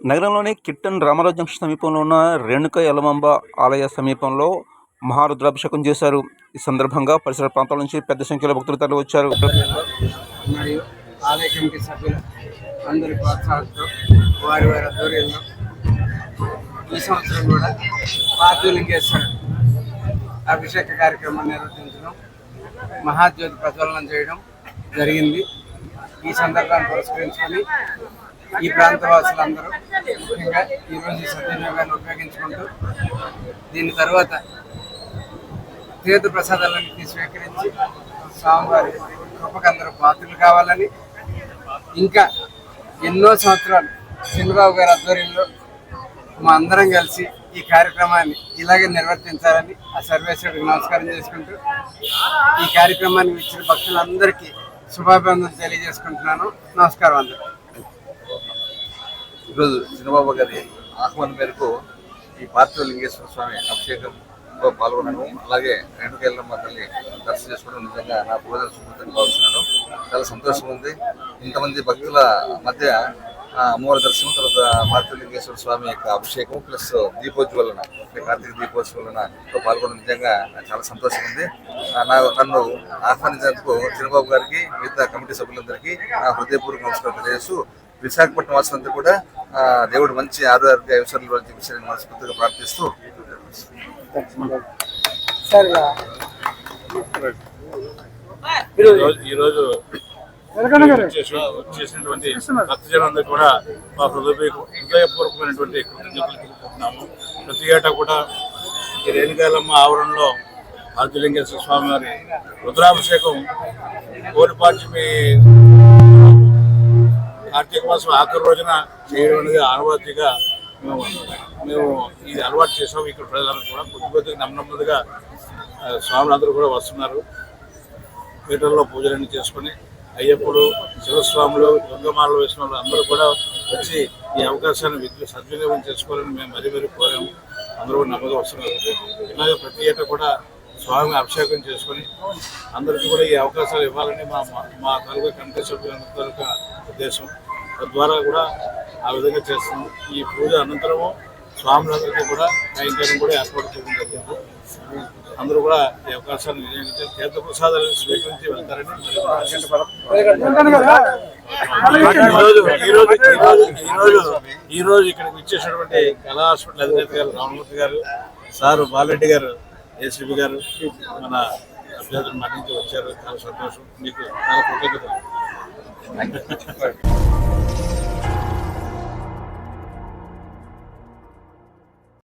నగరంలోని కిట్టన్ రామారావు జంక్షన్ సమీపంలో ఉన్న రేణుక యలమంబ ఆలయ సమీపంలో మహారుద్రాభిషేకం చేశారు. ఈ సందర్భంగా పరిసర ప్రాంతాల నుంచి పెద్ద సంఖ్యలో భక్తులు తరలివచ్చారు. మరియు ఆలయ సభ్యులు అందరి ప్రోత్సాహంతో వారి వారి ఆధ్వర్యంలో ఈ సంవత్సరం కూడా పార్థిలింగేశ్వర అభిషేక కార్యక్రమం నిర్వహించడం మహాజ్యోతి ప్రజ్వలనం చేయడం జరిగింది. ఈ సందర్భాన్ని పురస్కరించుకొని ఈ ప్రాంత వాసులందరూ ముఖ్యంగా ఈరోజు ఈ సద్వినియోగాన్ని ఉపయోగించుకుంటూ దీని తర్వాత తీర్థ ప్రసాదాలన్నింటినీ స్వీకరించి స్వామివారి కృపకు అందరూ పాత్రలు కావాలని ఇంకా ఎన్నో సంవత్సరాలు చంద్రబాబు గారి ఆధ్వర్యంలో మా అందరం కలిసి ఈ కార్యక్రమాన్ని ఇలాగే నిర్వర్తించాలని ఆ సర్వేశ్వరుడికి నమస్కారం చేసుకుంటూ ఈ కార్యక్రమానికి ఇచ్చిన భక్తులందరికీ శుభాభివందనలు తెలియజేసుకుంటున్నాను. నమస్కారం అందరికీ. ఈరోజు చంద్రబాబు గారి ఆహ్వానం మేరకు ఈ పార్థివ లింగేశ్వర స్వామి అభిషేకంలో పాల్గొన్నాను అలాగే రేణుకేళ్ళమ్మ తల్లి దర్శనం చేసుకోవడం నిజంగా నా పూజల సుకృతంగా భావిస్తున్నాను. చాలా సంతోషంగా ఉంది. ఇంతమంది భక్తుల మధ్య అమ్మవారి దర్శనం తర్వాత పార్థివ లింగేశ్వర స్వామి యొక్క అభిషేకం ప్లస్ దీపోజ్వలన కార్తీక దీపోత్సవలనతో పాల్గొనడం నిజంగా నాకు చాలా సంతోషం ఉంది. నా నన్ను ఆహ్వానించినందుకు చంద్రబాబు గారికి మిగతా కమిటీ సభ్యులందరికీ నా హృదయపూర్వక నమస్కారం తెలియజేస్తూ విశాఖపట్నం వాసులంతా కూడా దేవుడు మంచి ఆరోగ్య ఐశ్వర్యాలు చూపించాలని మనస్ఫూర్తిగా ప్రార్థిస్తూ సరే ఈరోజు ఈరోజు వచ్చేసి- వచ్చేసినటువంటి భక్తజనులందరూ కూడా మా హృదయ హృదయపూర్వకమైనటువంటి కృతజ్ఞతలు తెలుపుకుంటున్నాము ప్రతి ఏటా కూడా ఈ రేణుకాయలమ్మ ఆవరణలో ఆదిలింగేశ్వర స్వామి వారి రుద్రాభిషేకం కోరిపాడ్యమి కార్తీక మాసం ఆఖరి రోజున చేయడం అనేది ఆనవాతిగా మేము మేము ఇది అలవాటు చేసాము ఇక్కడ ప్రజలందరూ కూడా కొద్ది కొద్దిగా నెమ్మదిగా స్వాములందరూ కూడా వస్తున్నారు. పీఠంలో పూజలన్నీ చేసుకుని అయ్యప్పుడు శివస్వాములు దుర్గమాలు వేసిన వాళ్ళు అందరూ కూడా వచ్చి ఈ అవకాశాన్ని విద్య సద్వినియోగం చేసుకోవాలని మేము మరీ మరీ కోరాము. అందరూ నమ్మకం వస్తున్నారు ఇలాగే ప్రతి ఏటా కూడా స్వామి అభిషేకం చేసుకొని అందరికీ కూడా ఈ అవకాశాలు ఇవ్వాలని మా మా- మా తాలూకా కమిటీ సభ్యులందరి తాలూకా ఉద్దేశం. తద్వారా కూడా ఆ విధంగా చేస్తున్నాం ఈ పూజ అనంతరము స్వాములందరికీ కూడా కైంకర్యం కూడా ఏర్పాటు చేయడం జరిగింది. అందరూ కూడా ఈ అవకాశాన్ని వినియోగించి తీర్థ ప్రసాదాలను స్వీకరించి వెళ్తారని ఈరోజు ఈరోజు ఈరోజు ఈరోజు ఇక్కడికి వచ్చేసినటువంటి కళా హాస్పిటల్ అధినేత గారు రామమూర్తి గారు సారు బాలరెడ్డి గారు ఏసీబీ గారు మన అభ్యర్థులు మరణించి వచ్చారు. చాలా సంతోషం. మీకు చాలా కృతజ్ఞతలు.